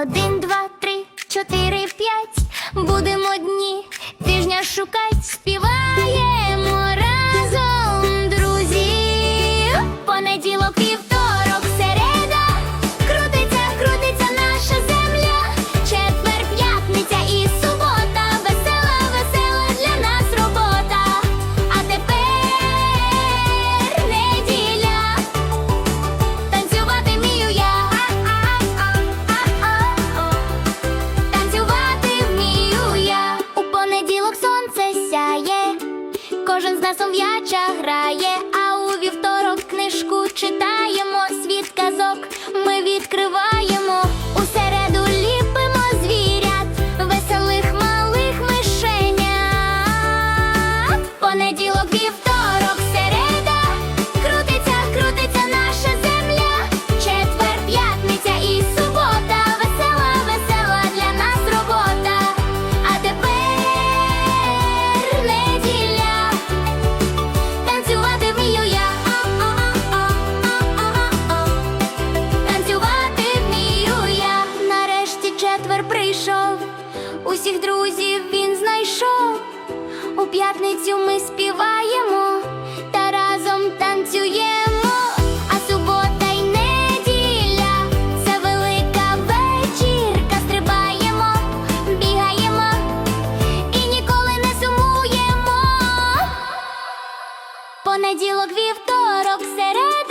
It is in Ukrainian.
Один, два, три, чотири, п'ять. Будемо дні, тижня шукать, співати. Кожен з нас ов'яча грає, а у вівторок книжку читаємо світ казок. Ми відкриваємо. усіх друзів він знайшов. У п'ятницю ми співаємо та разом танцюємо. А субота й неділя це велика вечірка. Стрибаємо, бігаємо і ніколи не сумуємо. Понеділок, вівторок, серед.